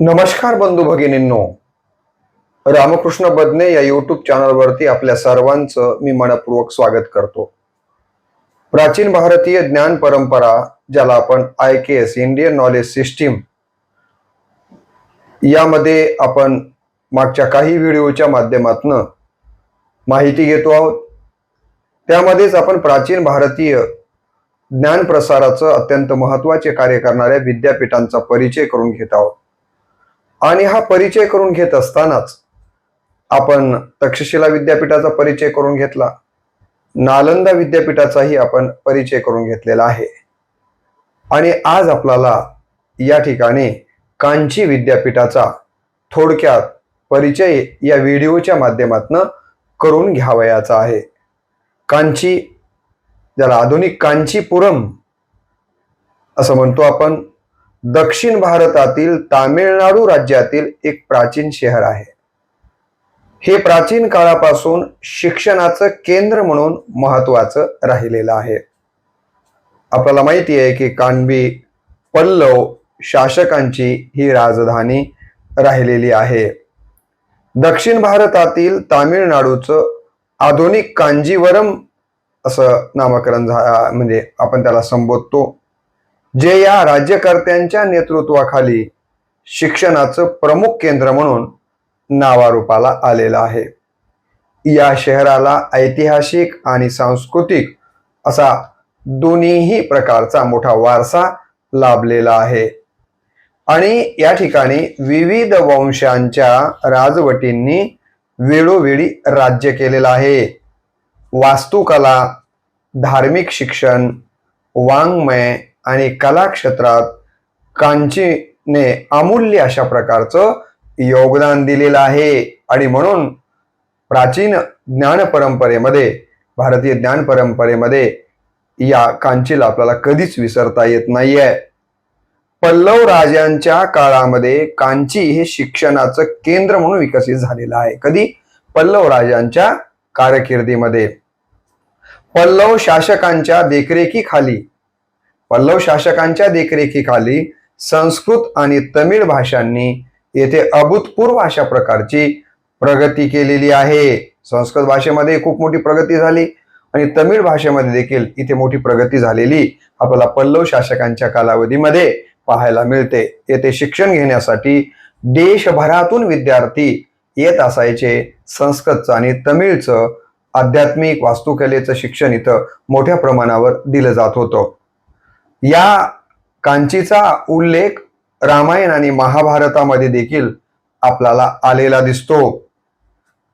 नमस्कार बंधू भगिनींनो. रामकृष्ण बदने या युट्यूब चॅनलवरती आपल्या सर्वांचं मी मनपूर्वक स्वागत करतो. प्राचीन भारतीय ज्ञान परंपरा ज्याला आपण I K S Indian knowledge system यामध्ये आपण मागच्या काही व्हिडिओच्या माध्यमातून माहिती घेतो आहोत. त्यामध्येच आपण प्राचीन भारतीय ज्ञान प्रसाराचं अत्यंत महत्त्वाचे कार्य करणाऱ्या विद्यापीठांचा परिचय करून घेत आहोत. आणि हा परिचय करून घेत असतानाच आपण तक्षशिला विद्यापीठाचा परिचय करून घेतला. नालंदा विद्यापीठाचाही आपण परिचय करून घेतलेला आहे. आणि आज आपल्याला या ठिकाणी कांची विद्यापीठाचा थोडक्यात परिचय या व्हिडिओच्या माध्यमातून करून घ्यावयाचा आहे. कांची ज्याला आधुनिक कांचीपुरम असं म्हणतो आपण. दक्षिण भारतातील तामिळनाडू राज्यातील एक प्राचीन शहर आहे. हे प्राचीन काळापासून शिक्षणाचं केंद्र म्हणून महत्वाचं राहिलेलं आहे. आपल्याला माहिती आहे की कानवी पल्लव शासकांची ही राजधानी राहिलेली आहे. दक्षिण भारतातील तामिळनाडूचं आधुनिक कांजीवरम असं नामकरण झा म्हणजे आपण त्याला संबोधतो. जे या राज्यकर्त्यांच्या नेतृत्वाखाली शिक्षणाचं प्रमुख केंद्र म्हणून नावारूपाला आलेलं आहे. या शहराला ऐतिहासिक आणि सांस्कृतिक असा दोन्हीही प्रकारचा मोठा वारसा लाभलेला आहे. आणि या ठिकाणी विविध वंशांच्या राजवटींनी वेळोवेळी राज्य केलेलं आहे. वास्तुकला धार्मिक शिक्षण वाङ्मय आणि कला क्षेत्रात कांचीने अमूल्य अशा प्रकारचं योगदान दिलेलं आहे. आणि म्हणून प्राचीन ज्ञान परंपरेमध्ये भारतीय ज्ञान परंपरेमध्ये या कांचीला आपल्याला कधीच विसरता येत नाहीये. पल्लव राजांच्या काळामध्ये कांची हे शिक्षणाचं केंद्र म्हणून विकसित झालेलं आहे. कधी? पल्लव राजांच्या कारकिर्दीमध्ये. पल्लव शासकांच्या देखरेखीखाली पल्लव शासकांच्या देखरेखीखाली संस्कृत आणि तमिळ भाषांनी येथे अभूतपूर्व अशा प्रकारची प्रगती केलेली आहे. संस्कृत भाषेमध्ये खूप मोठी प्रगती झाली आणि तमिळ भाषेमध्ये देखील इथे मोठी प्रगती झालेली आपल्याला पल्लव शासकांच्या कालावधीमध्ये पाहायला मिळते. येथे शिक्षण घेण्यासाठी देशभरातून विद्यार्थी येत असायचे. संस्कृतचं आणि तमिळचं आध्यात्मिक वास्तुकलेचं शिक्षण इथं मोठ्या प्रमाणावर दिलं जात होतं. या कांचीचा उल्लेख रामायण आणि महाभारतामध्ये देखील आपल्याला आलेला दिसतो.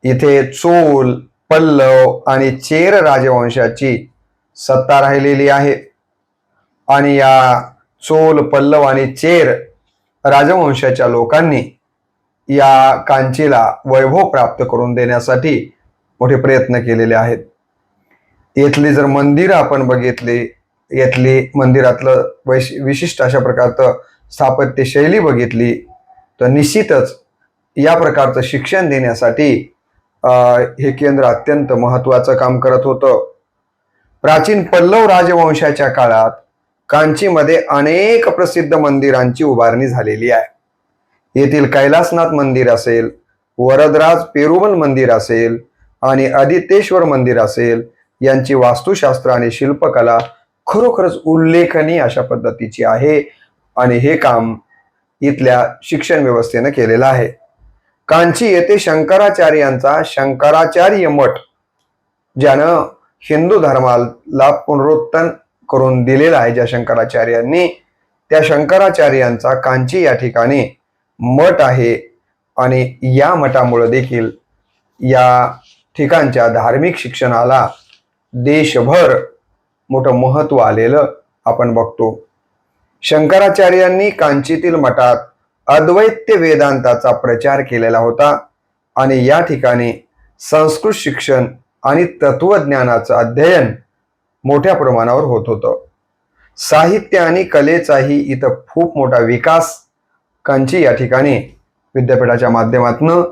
इथे चोल पल्लव आणि चेर राजवंशाची सत्ता राहिलेली आहे. आणि या चोल पल्लव आणि चेर राजवंशाच्या लोकांनी या कांचीला वैभव प्राप्त करून देण्यासाठी मोठे प्रयत्न केलेले आहेत. येथली जर मंदिरं आपण बघितली येथली मंदिरातलं वैश विशिष्ट अशा प्रकारचं स्थापत्य शैली बघितली तर निश्चितच या प्रकारचं शिक्षण देण्यासाठी हे केंद्र अत्यंत महत्वाचं काम करत होतं. प्राचीन पल्लव राजवंशाच्या काळात कांचीमध्ये अनेक प्रसिद्ध मंदिरांची उभारणी झालेली आहे. येथील कैलासनाथ मंदिर असेल वरदराज पेरुमल मंदिर असेल आणि आदित्येश्वर मंदिर असेल यांची वास्तुशास्त्र आणि शिल्पकला खरोखरच उल्लेखनीय अशा पद्धतीची आहे आणि हे काम इथल्या शिक्षण व्यवस्थेनं केलेलं आहे. कांची येथे शंकराचार्यांचा शंकराचार्य मठ ज्यानं हिंदू धर्माला पुनरुत्थान करून दिलेला आहे ज्या शंकराचार्यांनी त्या शंकराचार्यांचा कांची या ठिकाणी मठ आहे आणि या मठामुळे देखील या ठिकाणच्या धार्मिक शिक्षणाला देशभर मोठं महत्त्व आलेलं आपण बघतो. शंकराचार्यांनी कांचीतील मठात अद्वैत्य वेदांताचा प्रचार केलेला होता आणि या ठिकाणी संस्कृत शिक्षण आणि तत्वज्ञानाचं अध्ययन मोठ्या प्रमाणावर होत होतं. साहित्य आणि कलेचाही इथं खूप मोठा विकास कांची या ठिकाणी विद्यापीठाच्या माध्यमातून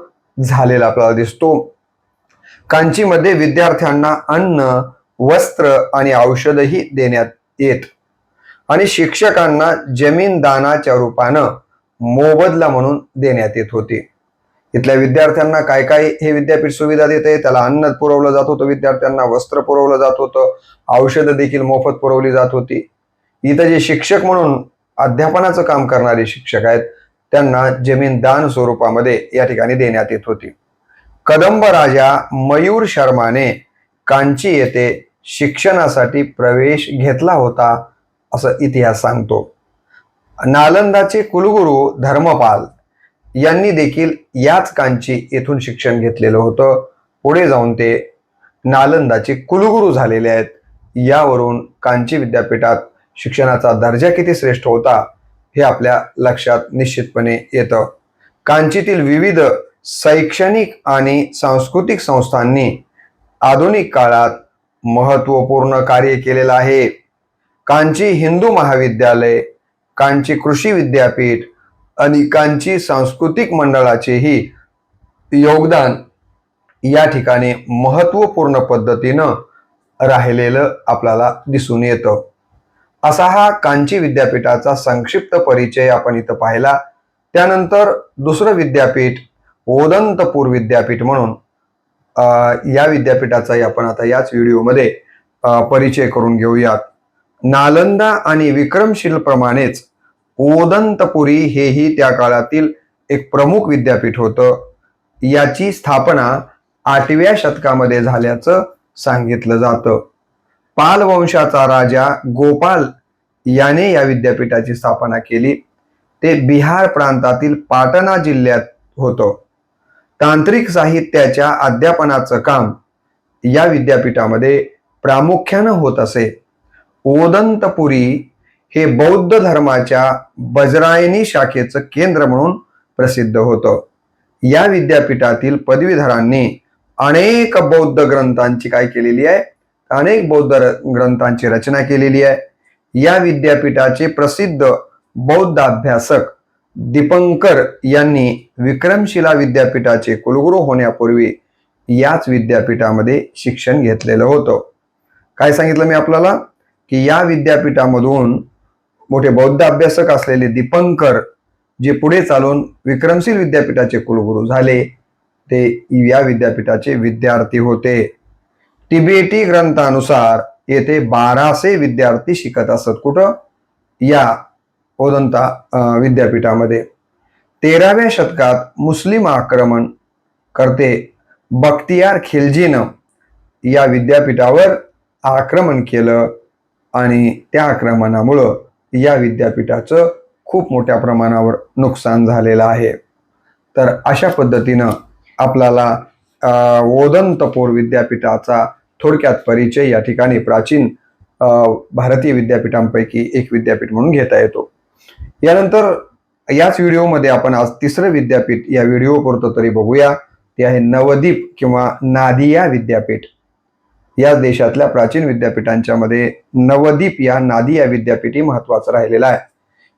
झालेला आपल्याला दिसतो. कांचीमध्ये विद्यार्थ्यांना अन्न वस्त्र आणि औषधही देण्यात येत. आणि शिक्षकांना जमीन दानाच्या रूपानं मोबदला म्हणून देण्यात येत होते. इथल्या विद्यार्थ्यांना काय काय हे विद्यापीठ सुविधा देते त्याला अन्न पुरवलं जात होतं विद्यार्थ्यांना वस्त्र पुरवलं जात होतं औषधं देखील मोफत पुरवली जात होती. इथं जे शिक्षक म्हणून अध्यापनाचं काम करणारे शिक्षक आहेत त्यांना जमीन दान स्वरूपामध्ये या ठिकाणी देण्यात येत होती. कदंब राजा मयूर शर्माने कांची येथे शिक्षणासाठी प्रवेश घेतला होता असं इतिहास सांगतो. नालंदाचे कुलगुरू धर्मपाल यांनी देखील याच कांची येथून शिक्षण घेतलेलं होतं. पुढे जाऊन ते नालंदाचे कुलगुरू झालेले आहेत. यावरून कांची विद्यापीठात शिक्षणाचा दर्जा किती श्रेष्ठ होता हे आपल्या लक्षात निश्चितपणे येतं. कांचीतील विविध शैक्षणिक आणि सांस्कृतिक संस्थांनी आधुनिक काळात महत्त्वपूर्ण कार्य केलेलं आहे. कांची हिंदू महाविद्यालय कांची कृषी विद्यापीठ आणि कांची सांस्कृतिक मंडळाचेही योगदान या ठिकाणी महत्त्वपूर्ण पद्धतीनं राहिलेलं आपल्याला दिसून येतं. असा हा कांची विद्यापीठाचा संक्षिप्त परिचय आपण इथं पाहिला. त्यानंतर दुसरं विद्यापीठ ओदंतपूर विद्यापीठ म्हणून या विद्यापीठाचाही आपण आता याच व्हिडिओमध्ये परिचय करून घेऊयात. नालंदा आणि विक्रमशील प्रमाणेच ओदंतपुरी हेही त्या काळातील एक प्रमुख विद्यापीठ होतं. याची स्थापना आठव्या शतकामध्ये झाल्याचं सांगितलं जातं. पाल वंशाचा राजा गोपाल याने या विद्यापीठाची स्थापना केली. ते बिहार प्रांतातील पाटणा जिल्ह्यात होतं. तांत्रिक साहित्याच्या अध्यापनाचं काम या विद्यापीठामध्ये प्रामुख्यानं होत असे. ओदंतपुरी हे बौद्ध धर्माच्या बजरायनी शाखेचं केंद्र म्हणून प्रसिद्ध होतं. या विद्यापीठातील पदवीधरांनी अनेक बौद्ध ग्रंथांची काय केलेली आहे? अनेक बौद्ध र- ग्रंथांची रचना केलेली आहे. या विद्यापीठाचे प्रसिद्ध बौद्ध अभ्यासक दीपंकर यांनी विक्रमशिला विद्यापीठाचे कुलगुरू होण्यापूर्वी याच विद्यापीठामध्ये शिक्षण घेतलेलं होतं. काय सांगितलं मी आपल्याला? की या विद्यापीठामधून मोठे बौद्ध अभ्यासक असलेले दीपंकर जे पुढे चालून विक्रमशील विद्यापीठाचे कुलगुरू झाले ते या विद्यापीठाचे विद्यार्थी होते. तिबेटी ग्रंथानुसार येथे बाराशे विद्यार्थी शिकत असत कुठं? या ओदंता विद्यापीठामध्ये. तेराव्या शतकात मुस्लिम आक्रमण करते बख्तियार खिलजीनं. या विद्यापीठावर आक्रमण केलं आणि त्या आक्रमणामुळं या विद्यापीठाचं खूप मोठ्या प्रमाणावर नुकसान झालेलं आहे. तर अशा पद्धतीनं आपल्याला ओदंतपूर विद्यापीठाचा थोडक्यात परिचय या ठिकाणी प्राचीन भारतीय विद्यापीठांपैकी एक विद्यापीठ म्हणून घेता येतो. यानंतर याच व्हिडिओमध्ये आपण आज तिसरं विद्यापीठ या व्हिडिओ करतो तरी बघूया. ते आहे नवदीप किंवा नादिया विद्यापीठ. या देशातल्या प्राचीन विद्यापीठांच्या मध्ये नवदीप या नादिया विद्यापीठी महत्वाचं राहिलेलं आहे.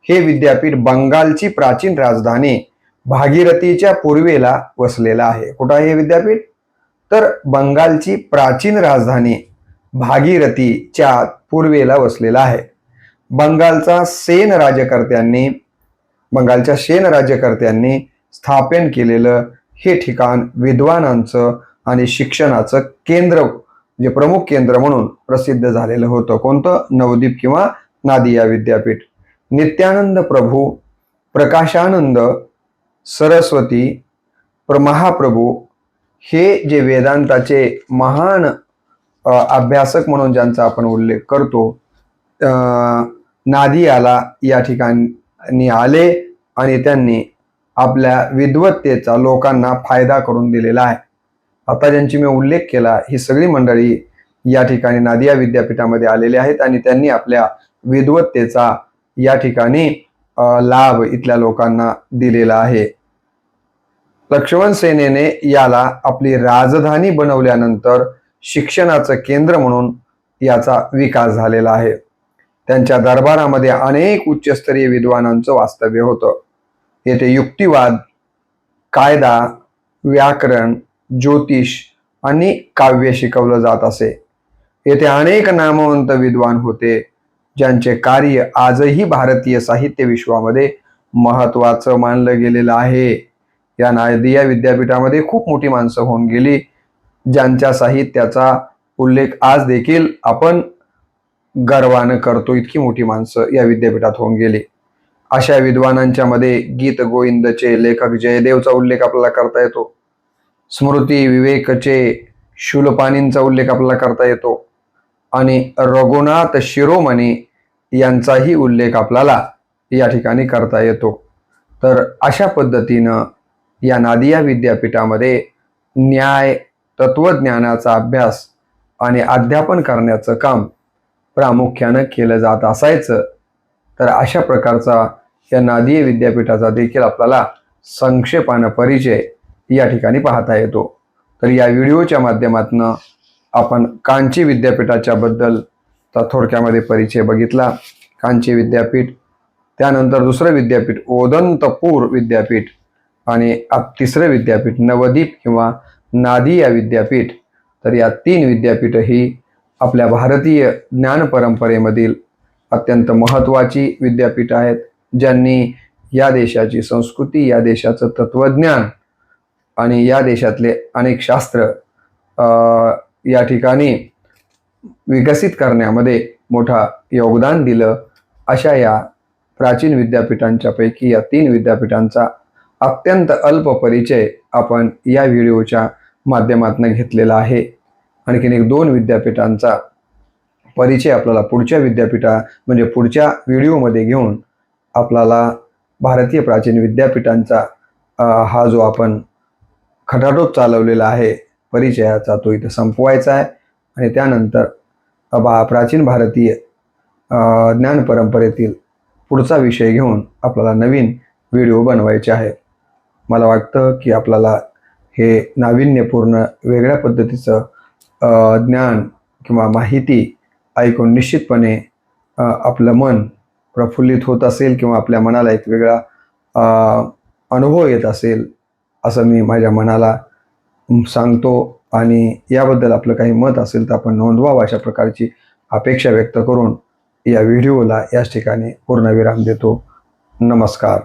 हे विद्यापीठ बंगालची प्राचीन राजधानी भागीरथीच्या पूर्वेला वसलेलं आहे. कुठं आहे हे विद्यापीठ? तर बंगालची प्राचीन राजधानी भागीरथीच्या पूर्वेला वसलेला आहे. बंगालचा सेन राज्यकर्त्यांनी बंगालच्या सेन राज्यकर्त्यांनी स्थापन केलेलं हे ठिकाण विद्वानांचं आणि शिक्षणाचं केंद्र जे प्रमुख केंद्र म्हणून प्रसिद्ध झालेलं होतं. कोणतं? नवदीप किंवा नादिया विद्यापीठ. नित्यानंद प्रभू प्रकाशानंद सरस्वती प्र महाप्रभू हे जे वेदांताचे महान अभ्यासक म्हणून ज्यांचा आपण उल्लेख करतो नादियाला या ठिकाणी आले आणि त्यांनी आपल्या विद्वत्तेचा लोकांना फायदा करून दिलेला आहे. आता ज्यांची मी उल्लेख केला ही सगळी मंडळी या ठिकाणी नादिया विद्यापीठामध्ये आलेले आहेत आणि त्यांनी आपल्या विद्वत्तेचा या ठिकाणी लाभ इथल्या लोकांना दिलेला आहे. लक्ष्मण सेनेने याला आपली राजधानी बनवल्यानंतर शिक्षणाचं केंद्र म्हणून याचा विकास झालेला आहे. त्यांच्या दरबारामध्ये अनेक उच्चस्तरीय विद्वानांचं वास्तव्य होतं. येथे युक्तिवाद कायदा व्याकरण ज्योतिष आणि काव्य शिकवलं जात असे. येथे अनेक नामवंत विद्वान होते ज्यांचे कार्य आजही भारतीय साहित्य विश्वामध्ये महत्वाचं मानलं गेलेलं आहे. या नादिया विद्यापीठामध्ये खूप मोठी माणसं होऊन गेली ज्यांच्या साहित्याचा उल्लेख आज देखील आपण गर्वानं करतो इतकी मोठी माणसं या विद्यापीठात होऊन गेली. अशा विद्वानांच्या मध्ये गीत गोविंदचे लेखक जयदेवचा उल्लेख आपल्याला करता येतो. स्मृती विवेकचे शूलपाणींचा उल्लेख आपल्याला करता येतो. आणि रघुनाथ शिरोमणी यांचाही उल्लेख आपल्याला या ठिकाणी करता येतो. तर अशा पद्धतीनं या नादिया विद्यापीठामध्ये न्याय तत्वज्ञानाचा अभ्यास आणि अध्यापन करण्याचं काम प्रामुख्यानं केलं जात असायचं तर अशा प्रकारचा या नादीय विद्यापीठाचा देखील आपल्याला संक्षेपानं परिचय या ठिकाणी पाहता येतो. तर या व्हिडिओच्या माध्यमातून आपण कांची विद्यापीठाच्या बद्दल थोडक्यामध्ये परिचय बघितला. कांची विद्यापीठ त्यानंतर दुसरं विद्यापीठ ओदंतपूर विद्यापीठ आणि तिसरं विद्यापीठ नवदीप किंवा नादी या विद्यापीठ. तर या तीन विद्यापीठ ही आपल्या भारतीय ज्ञान परंपरेमधील अत्यंत महत्त्वाची विद्यापीठ आहेत ज्यांनी या देशाची संस्कृती या देशाचं तत्त्वज्ञान आणि या देशातले अनेक शास्त्र या ठिकाणी विकसित करण्यामध्ये मोठा योगदान दिलं. अशा या प्राचीन विद्यापीठांच्यापैकी या तीन विद्यापीठांचा अत्यंत अल्प परिचय आपण या व्हिडिओच्या माध्यमातून घेतलेला आहे. आणखीन एक दोन विद्यापीठांचा परिचय आपल्याला पुढच्या विद्यापीठा म्हणजे पुढच्या व्हिडिओमध्ये घेऊन आपल्याला भारतीय प्राचीन विद्यापीठांचा हा जो आपण खटाटोप चालवलेला आहे परिचयाचा तो इथं संपवायचा आहे. आणि त्यानंतर बा प्राचीन भारतीय ज्ञान परंपरेतील पुढचा विषय घेऊन आपल्याला नवीन व्हिडिओ बनवायचे आहे. मला वाटतं की आपल्याला हे नाविन्यपूर्ण वेगळ्या पद्धतीचं ज्ञान किंवा माहिती ऐकून निश्चितपणे आपलं मन प्रफुल्लित होत असेल किंवा आपल्या मनाला एक वेगळा अनुभव येत असेल असं मी माझ्या मनाला सांगतो. आणि याबद्दल आपलं काही मत असेल तर आपण नोंदवावं अशा प्रकारची अपेक्षा व्यक्त करून या व्हिडिओला याच ठिकाणी पूर्णविराम देतो. नमस्कार.